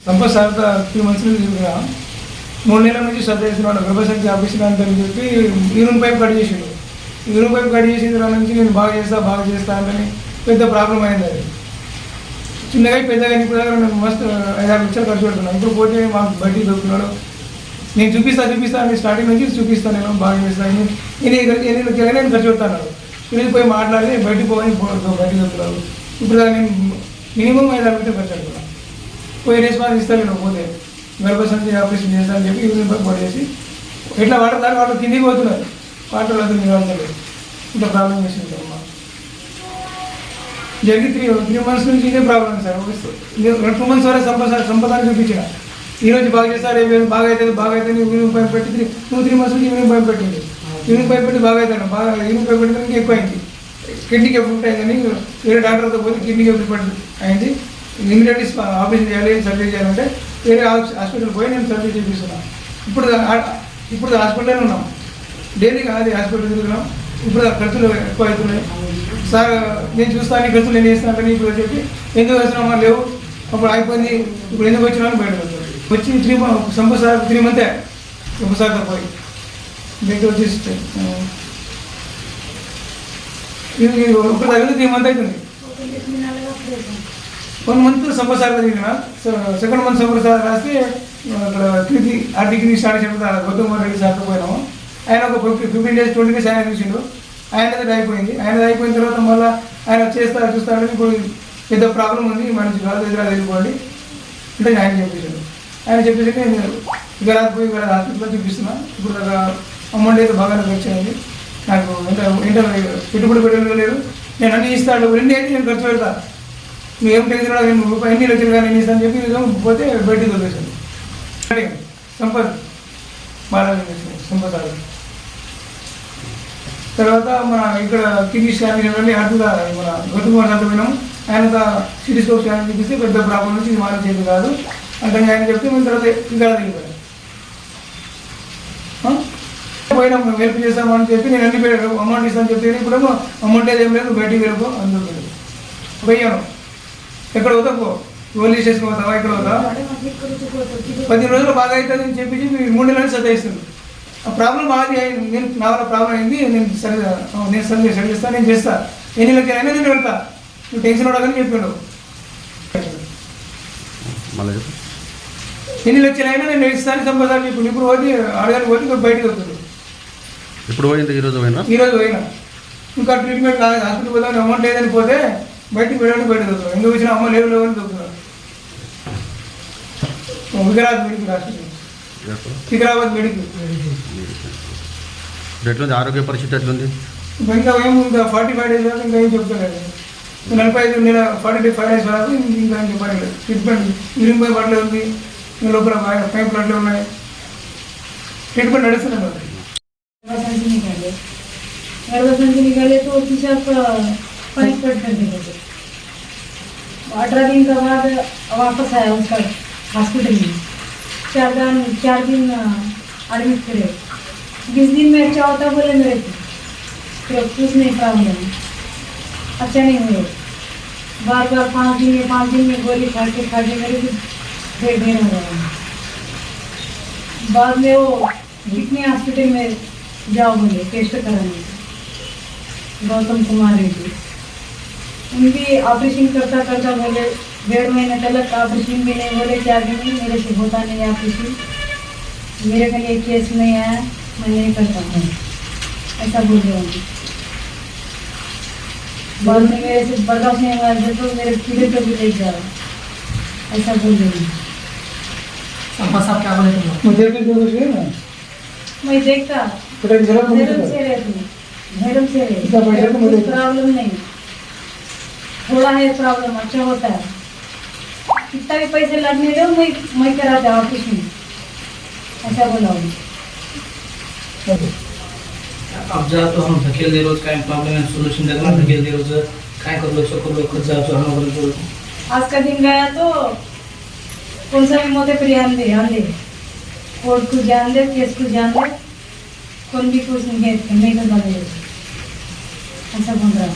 Sampath sir months నుంచి మూడు నెలల నుంచి శ్రద్ధ చేస్తున్నాడు వ్యవసాయం చేపిస్తున్నా అని చెప్పి యూరిన్ పైప్ కట్ చేసిండు యూరిన్ పైప్ కట్ చేసిన తర్వాత నుంచి నేను బాగా చేస్తా బాగా చేస్తా అంటే పెద్ద ప్రాబ్లం అయింది అది. చిన్నగా పెద్దగా ఇప్పుడు దాకా నేను మస్తు ఐదారు లక్షలు ఖర్చు పెడుతున్నాను ఇప్పుడు పోతే మాకు బయటికి దొరుకుతున్నాడు. నేను చూపిస్తా చూపిస్తా స్టార్టింగ్ నుంచి చూపిస్తాను నేను బాగా చేస్తాను నేను ఎన్ని నేను ఖర్చు పెడతాను స్కూల్కి పోయి మాట్లాడి బయటికి పోయి బయటికి దొరుకుతున్నాడు. ఇప్పుడు దాన్ని మినిమం ఐదారు లక్షలు ఖర్చు పెడుతున్నాను పోయి రెస్పాన్స్ ఇస్తాను నేను పోతే. గర్భసంచి ఆపరేషన్ చేస్తాను అని చెప్పి పడేసి ఎట్లా వాడతారు? వాళ్ళు కిందికి పోతున్నారు వాటర్ అది మీరు వాడతలేదు ఇంత ప్రాబ్లం చేసింది అమ్మా. జరిగి త్రీ త్రీ మంత్స్ నుంచి ఇదే ప్రాబ్లం సార్ రెండు టూ మంత్స్ వరకు సంపద సంపదాన్ని చూపించిన ఈ రోజు బాగా చేస్తారు బాగా అవుతుంది బాగా అవుతుంది యూనిట్ పైప్ పెట్టి త్రీ టూ త్రీ మంత్స్ నుంచి యూనిట్ పైప్ పెట్టింది. యూనిట్ పైప్ పెట్టి బాగా అవుతాను బాగా యూనిట్ పైప్ పెట్టిన ఇంకా ఎక్కువ అయింది కిడ్నీకి ఎప్పుడు ఉంటాయి కానీ వేరే డాక్టర్తో పోతే కిడ్నీకి ఎప్పుడు పడి అయింది. ఇమీడియట్లీ ఆపరేషన్ చేయాలి సర్జరీ చేయాలంటే వేరే హాస్పిటల్ పోయి నేను సర్జరీ చేపిస్తున్నాను ఇప్పుడు ఇప్పుడు హాస్పిటల్లో ఉన్నాం. డైలీ కాదు హాస్పిటల్ తిరుగుతున్నాం. ఇప్పుడు ఖర్చులు ఎక్కువ అవుతున్నాయి సార్ నేను చూస్తాను ఈ ఖర్చులు నేను చేస్తాను కానీ ఇప్పుడు చెప్పి ఎందుకు వేస్తున్నామా లేవు? అప్పుడు అయిపోయింది ఇప్పుడు ఎందుకు వచ్చినా బయటకు వస్తుంది వచ్చి త్రీ సంప సార్ త్రీ మంతే. ఒకసారితో పోయి. దగ్గర వచ్చేసి ఒక దగ్గర త్రీ మంత్ అవుతుంది వన్ మంత్ సంవత్సరాలు జరిగిన సెకండ్ మంత్ సంవత్సరాలు రాస్తే అక్కడ కింది ఆర్థిక స్టార్ట్ చేసిన గౌతమ్ రెడ్డి సార్తో పోయినాము. ఆయన ఒక ఫిఫ్టీన్ డేస్ ట్వంటీ డేస్ ఆయన చూసిండు. ఆయనది అయిపోయింది. ఆయనది అయిపోయిన తర్వాత మళ్ళీ ఆయన చేస్తారు చూస్తాడని ఇప్పుడు పెద్ద ప్రాబ్లం ఉంది. మనిషి కాదు ఎదురు వెళ్ళిపోండి అంటే ఆయన చెప్పేశాడు. ఆయన చెప్పేసి నేను ఇక పోయి ఇక్కడ హాస్పిటల్లో చూపిస్తున్నా. ఇప్పుడు అమౌంట్ అయితే బాగానే అయింది. నాకు ఎంత ఎంత పెట్టుబడి పెట్టడం లేదు నేను అన్ని ఇస్తాడు. రెండు అయితే నేను ఖర్చు పెడతా? నువ్వు ఏం టెన్షన్ పడకు, నేను రూపాయి ఎన్ని లక్షలు కానీ నేను ఇస్తాను చెప్పి ఇదిగో పోతే బయటికి వదిలేసాను సరే, సంపత్. బాలాజీ సంపత్ తర్వాత మన ఇక్కడ కిడ్నీ స్కాన్ చేయాలని అటుగా మన గౌతమ్ అంత పోయినాం ఆయన సిటీ స్కోప్ స్కాన్ చూపిస్తే పెద్ద ప్రాబ్లం నుంచి ఇది మారి చేతి కాదు. అంటే ఆయన చెప్తే మన తర్వాత ఇంకా దిగిపోయాను పోయినాం మేము హెల్ప్ చేస్తామని చెప్పి నేను అన్ని అమౌంట్ ఇస్తాను చెప్తే ఇప్పుడు అమౌంట్ ఏం లేదు బయటికి వెళ్ళిపో అందుకు పోయాను. ఎక్కడ పోతావు పోలీస్ స్టేషన్ పోతావా ఎక్కడ పోతావా? పది రోజులు బాగా అవుతుంది అని చెప్పి మూడు నెలలు సతాయిస్తుంది ప్రాబ్లం అయింది నేను నా వల్ల ప్రాబ్లం అయింది నేను సరి నేను సరి సరి చేస్తాను నేను చేస్తా. ఎన్ని లక్షలు అయినా నేను వెళ్తా. నువ్వు టెన్షన్ పడకని చెప్పిండు. ఎన్ని లక్షలు అయినా నేను ఇస్తాను సంపాదాలు ఇప్పుడు ఇప్పుడు పోతే అడగాలి పోతే ఇప్పుడు బయటకు వస్తుంది ఇప్పుడు పోయింది ఈరోజు పోయినా? ఈరోజు పోయినా. ఇంకా ట్రీట్మెంట్ కాదు హాస్పిటల్ పోదాం అమౌంట్ లేదని పోతే బయటికి వెళ్ళడానికి బయటకు వస్తుంది ఎందుకు వచ్చిన అమ్మ లేవు లేవు అని చెప్తున్నారు. Vikarabad medical hospital సికిరాబాద్ మెడికల్ ఇప్పుడు ఎట్లుంది ఆరోగ్య పరిస్థితి ఎట్లుంది ఇంకా ఏం ఇంకా ఫార్టీ ఫైవ్ డేస్ వరకు ఇంకా ఏం చెప్తలేదు నలభై ఐదు నెల ఫార్టీ ఫైవ్ డేస్ వరకు ఇంకా ఏం చెప్పలేదు ట్రీట్మెంట్ యూరిన్ పై పడలే ఉంది ఇంకా లోపల పైప్ పడలే ఉన్నాయి ట్రీట్మెంట్ నడుస్తున్నాయి మరి गर्भसंची निघाले गर्भसंची निघाले तो तिच्यात पाईप कट कर दिले थे अठारह दिन के बाद वापस आया उसका हॉस्पिटल में चार दिन चार दिन एडमिट करे बीस दिन में अच्छा होता बोले मेरे को। फिर कुछ नहीं प्रॉब्लम अच्छा नहीं हुए। बार बार पाँच दिन में, पाँच दिन में गोली खा के खा के मेरे को डेढ़ दिन हो गया। बाद में वो कितने हॉस्पिटल में जाओ बोले, टेस्ट कराने। गौतम कुमार रेड्डी। उनकी ऑपरेशन करता करता बोले डेढ़ महीने तक ऑपरेशन भी नहीं बोले चार दिन में मेरे से होता नहीं आप ऑपरेशन मेरे के लिए केस नहीं आया मैं नहीं करता हूँ ऐसा बोल रहे उनको बाद में मेरे से बर्दाश्त नहीं हुआ जब तो मेरे पीढ़े पे भी ले जाओ ऐसा बोल रहे हैं। मुझे भी जो कुछ है ना। मैं देखता। धर्म से रहती धर्म से तो रहती प्रॉब्लम नहीं। थोड़ा है प्रॉब्लम अच्छा होता है। कितना भी पैसे लगने दो मैं मैं करा दे और कुछ नहीं ऐसा बोलाऊँगी। अब जा तो हम धकेल दे रोज काय प्रॉब्लम सोल्यूशन देना धकेल दे रोज। काय कर लो सो कर लो खुद जाओ तो हम बोल। आज का दिन गया तो कौन सा भी मोते पर ध्यान दे ध्यान दे। कोर्ट को ध्यान दे केस को ध्यान दे। कौन भी कुछ नहीं है नहीं कर पाएगा ऐसा बोल रहा हूँ।